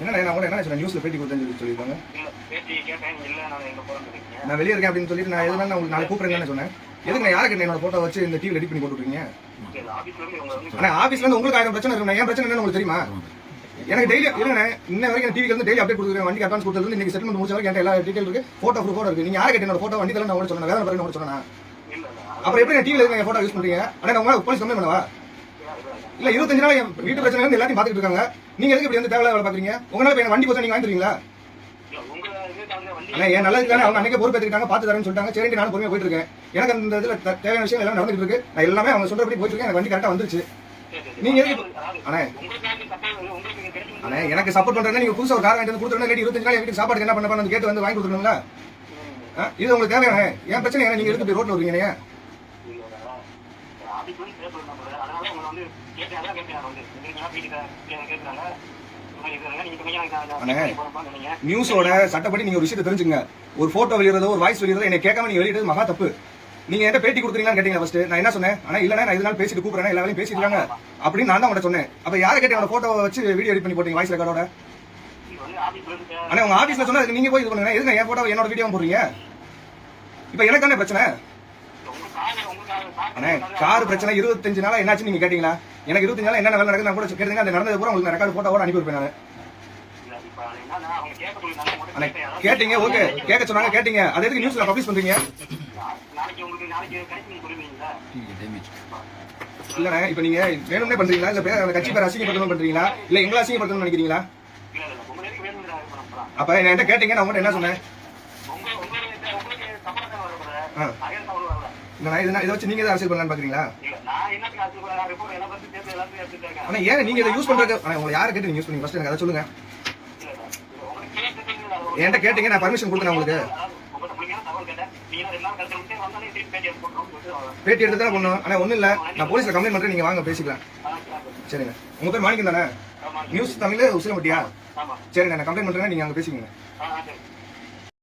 என்னண்ணே நான் கூட என்ன சொன்னேன் நியூஸ்ல பேட்டி கொடுத்தேன்னு சொல்லி சொல்லியிருக்காங்க. நான் வெளியே இருக்கேன் அப்படின்னு சொல்லிட்டு நான் எதுனா நான் உங்களுக்கு நாளைக்கு கூப்பிடுறேன்னு சொன்னேன். எதுக்கு நான் யாருக்கு என்னோட போட்டோ வச்சு இந்த டிவி ரெடி பண்ணி போட்டுருக்கீங்க. ஆனா ஆபீஸ்ல இருந்து உங்களுக்கு ஆயிரம் பிரச்சனை இருக்கும் என் பிரச்சனை என்னன்னு உங்களுக்கு தெரியுமா? எனக்கு டெய்லி இல்லைண்ணே இன்ன வரைக்கும் டிவிக்கு வந்து டெய்லி அப்டேட் கொடுக்குறேன் வண்டிக்கு அட்வான்ஸ் கொடுத்தது இன்னைக்கு செட்டில்மெண்ட் முடிச்ச வரைக்கும் எல்லா டீடைல் இருக்கு. போட்டோ ப்ரூஃபோட இருக்கு. நீங்க யாரை கேட்ட என்னோட போட்டோ வண்டி தரல நான் கூட சொன்னேன். வேற பிறகு சொன்னேன்? இல்ல அப்புறம் எப்படி டிவில இருக்க போட்டோ யூஸ் பண்றீங்க? ஆனா நான் உங்களை போலீஸ் கம்ப்ளைண்ட் பண்ணவா? இல்ல இருபத்தஞ்சு நாள் என் வீட்டு பிரச்சனை இருந்து எல்லாத்தையும் பாத்துட்டு இருக்காங்க. நீங்க எதுக்கு இப்படி வந்து தேவையில்ல வேலை பாக்குறீங்க உங்களால இப்ப வண்டி போச்சு நீங்க வாங்கிடுவீங்களா ஆனா என் நல்லது தானே அவங்க அன்னைக்கு பொறுப்பேற்றுக்கிட்டாங்க பாத்து தரேன்னு சொல்லிட்டாங்க. சரி நானும் பொறுமையா போயிட்டு இருக்கேன். எனக்கு அந்த இதுல தேவையான விஷயம் எல்லாம் நடந்துட்டு இருக்கு. நான் எல்லாமே அவங்க சொல்றபடி போயிட்டு இருக்கேன். எனக்கு வண்டி கரெக்டா வந்துருச்சு. நீங்க அண்ணே அண்ணே எனக்கு சப்போர்ட் பண்றேன்னா நீங்க புதுசா ஒரு கார் வாங்கிட்டு வந்து கொடுத்துருந்தா இருபத்தஞ்சு நாள் என் வீட்டுக்கு சாப்பாடு என்ன பண்ண கேட்டு வந்து வாங்கி கொடுத்துருங்களா இது உங்களுக்கு தேவையான என் பிரச்சனை என்ன? நீங்க எதுக்கு ரோட்ல வருவீங்க அதனால உங்களை வந்து வந்து. நீங்க வீட்டுக்கு கேட்கறாங்க. சொன்னீங்க நியூஸோட சட்டப்படி நீங்க ஒரு விஷயத்தை தெரிஞ்சுங்க ஒரு போட்டோ வெளியிறதோ ஒரு வாய்ஸ் வெளியிறதோ என்னை கேட்காம நீங்க வெளியிட்டது மகா தப்பு. நீங்க என்கிட்ட பேட்டி கொடுக்குறீங்களான்னு கேட்டீங்க ஃபர்ஸ்ட் நான் என்ன சொன்னேன்? ஆனா இல்ல நான் இதனால பேசிட்டு கூப்பிடுறேன் எல்லா வேலையும் பேசிட்டு இருக்காங்க. அப்படின்னு நான் தான் உங்கள்ட்ட சொன்னேன். அப்ப யாரை கேட்டு என்னோட போட்டோ வச்சு வீடியோ எடிட் பண்ணி போட்டீங்க வாய்ஸ் ரெக்கார்டோட இது ஆனா உங்க ஆபீஸ்ல சொன்னா நீங்க போய் இது பண்ணுங்க. எதுக்கு என் போட்டோ என்னோட வீடியோ போடுறீங்க? இப்ப எனக்கு தானே பிரச்சனை. உங்க அண்ணே கார் பிரச்சனை இருபத்தஞ்சு நாளா என்னாச்சு நீங்க கேட்டீங்களா? எனக்கு இருபத்தஞ்சு நாளா என்ன வேலை நடக்குது நான் கூட கேட்டீங்க அந்த நடந்தது பூரா உங்களுக்கு ரெக்கார்டு போட்டோவோட அனுப்பி வைப்பேன் நான். கேட்டீங்க ஓகே. கேட்க சொன்னாங்க கேட்டீங்க. அது எதுக்கு நியூஸ்ல பப்ளிஷ் பண்றீங்க? இல்லண்ணே இப்ப நீங்க வேணும்னே பண்றீங்களா? இல்ல பேர் அந்த கட்சி பேர் அசிங்கப்படுத்தணும் பண்றீங்களா? இல்ல எங்களை அசிங்கப்படுத்தணும்னு நினைக்கிறீங்களா? அப்ப என்கிட்ட கேட்டீங்க நான் உங்கள்ட்ட என்ன சொன்னேன்? உங்க உங்களுக்கு உங்களுக்கு சம்பளத்தை வரக்கூடாது ஆ. அயல் சம்பளம் வரல இல்ல இதை வச்சு நீங்க தான் அரசியல் பண்ணலாம்னு பாக்குறீங்களா ஆனா ஏன் நீங்க இதை யூஸ் பண்றது? உங்களை யாரை கேட்டு நீங்க யூஸ் பண்ணீங்க? ஃபர்ஸ்ட் எனக்கு அதை சொல்லுங்க. என்கிட்ட கேட்டீங்க நான் பர்மிஷன் கொடுத்தேன் உங்களுக்கு. பேட்டி எடுத்து தான் பண்ணும் ஆனா ஒண்ணும் இல்ல. நான் போலீஸ்ல கம்ப்ளைண்ட் பண்றேன் நீங்க வாங்க பேசிக்கலாம். சரிங்க உங்க பேர் மாணிக்கம் தானே? நியூஸ் தமிழ் உசிலம்பட்டியா? ஆமா. சரி நான் கம்ப்ளைண்ட் பண்றேன் நீங்க அங்க பேசிக்கங்க.